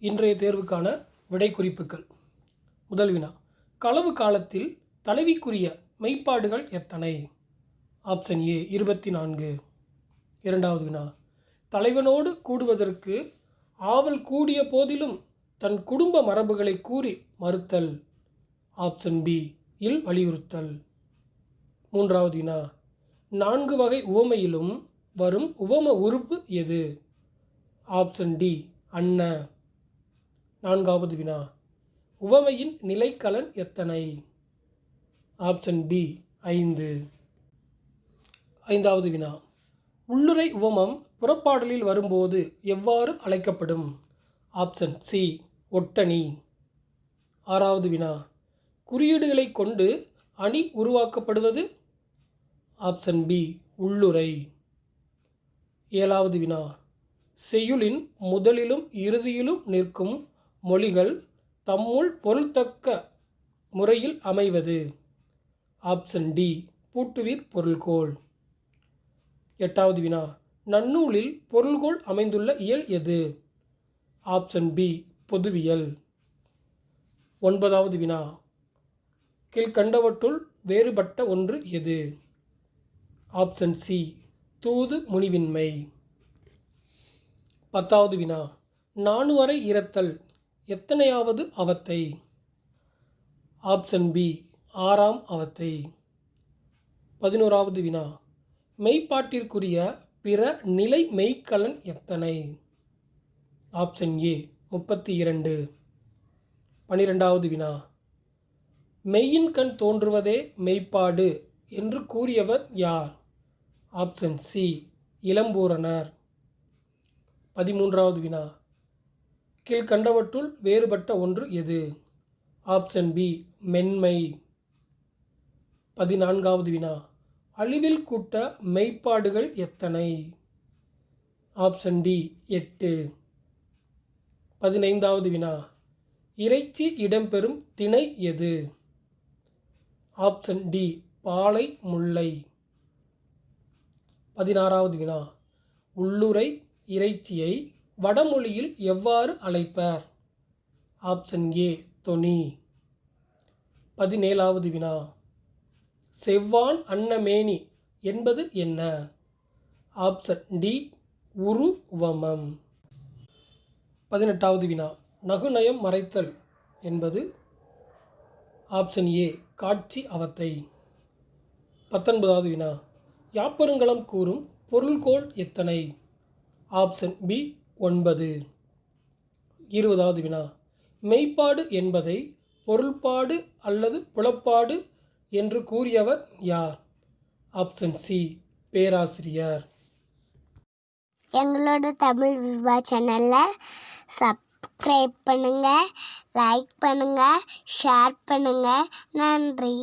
இன்றைய தேர்வுக்கான விடை குறிப்புகள் முதல் வினா. களவு காலத்தில் தலைவிக்குரிய மெய்ப்பாடுகள் எத்தனை? ஆப்ஷன் ஏ இருபத்தி நான்கு இரண்டாவது வினா. தலைவனோடு கூடுவதற்கு ஆவல் கூடிய போதிலும் தன் குடும்ப மரபுகளை கூறி மறுத்தல். ஆப்ஷன் பி இல் வலியுறுத்தல். மூன்றாவது வினா. நான்கு வகை உவமையிலும் வரும் உவம உறுப்பு எது? ஆப்ஷன் டி அன்ன. நான்காவது வினா. உவமையின் நிலைக்கலன் எத்தனை? ஆப்ஷன் பி ஐந்து. ஐந்தாவது வினா. உள்ளுரை உவமம் புறப்பாடலில் வரும்போது எவ்வாறு அழைக்கப்படும்? ஆப்ஷன் சி ஒட்டணி. ஆறாவது வினா. குறியீடுகளை கொண்டு அணி உருவாக்கப்படுவது? ஆப்ஷன் பி உள்ளுரை ஏழாவது வினா. செய்யுளின் முதலிலும் இறுதியிலும் நிற்கும் மொழிகள் தம்முள் பொருள்தக்க முறையில் அமைவது. ஆப்ஷன் டி பூட்டுவீர் பொருள்கோள். எட்டாவது வினா நன்னூலில் பொருள்கோள் அமைந்துள்ள இயல் எது? ஆப்ஷன் பி பொதுவியல். ஒன்பதாவது வினா கீழ்கண்டவற்றுள் வேறுபட்ட ஒன்று எது? ஆப்ஷன் சி தூது முனிவின்மை. பத்தாவது வினா நானுவரை இரத்தல் எத்தனையாவது அவத்தை? ஆப்ஷன் பி ஆறாம் அவத்தை. பதினோராவது வினா. மெய்ப்பாட்டிற்குரிய பிற நிலை மெய்க்கலன் எத்தனை? ஆப்ஷன் ஏ முப்பத்தி இரண்டு பனிரெண்டாவது வினா. மெய்யின் கண் தோன்றுவதே மெய்ப்பாடு என்று கூறியவர் யார்? Option C Ilampuranar. பதிமூன்றாவது வினா. கீழ்கண்டவற்றுள் வேறுபட்ட ஒன்று எது? ஆப்ஷன் பி மென்மை. பதினான்காவது வினா. அழிவில் கூட்ட மெய்ப்பாடுகள் எத்தனை? ஆப்ஷன் டி எட்டு. பதினைந்தாவது வினா. இறைச்சி இடம்பெறும் திணை எது? ஆப்ஷன் டி பாலை முல்லை. பதினாறாவது வினா. உள்ளுரை இறைச்சியை வடமொழியில் எவ்வாறு அழைப்பர்? ஆப்ஷன் ஏ தொனி. பதினேழாவது வினா. செவ்வான் அன்னமேனி என்பது என்ன? ஆப்ஷன் டி உருவமம். பதினெட்டாவது வினா. நகுநயம் மறைத்தல் என்பது ஆப்ஷன் ஏ காட்சி அவத்தை. பத்தொன்பதாவது வினா. யாப்பருங்கலம் கூறும் பொருள்கோள் எத்தனை? ஆப்ஷன் பி ஒன்பது. இருபதாவது வினா. மெய்ப்பாடு என்பதை பொருள்பாடு அல்லது புலப்பாடு என்று கூறியவர் யார்? ஆப்ஷன் சி பேராசிரியர். எங்களோட தமிழ் விவா சேனலில் சப்ஸ்கிரைப் பண்ணுங்கள் லைக் பண்ணுங்கள் ஷேர் பண்ணுங்கள் நன்றி.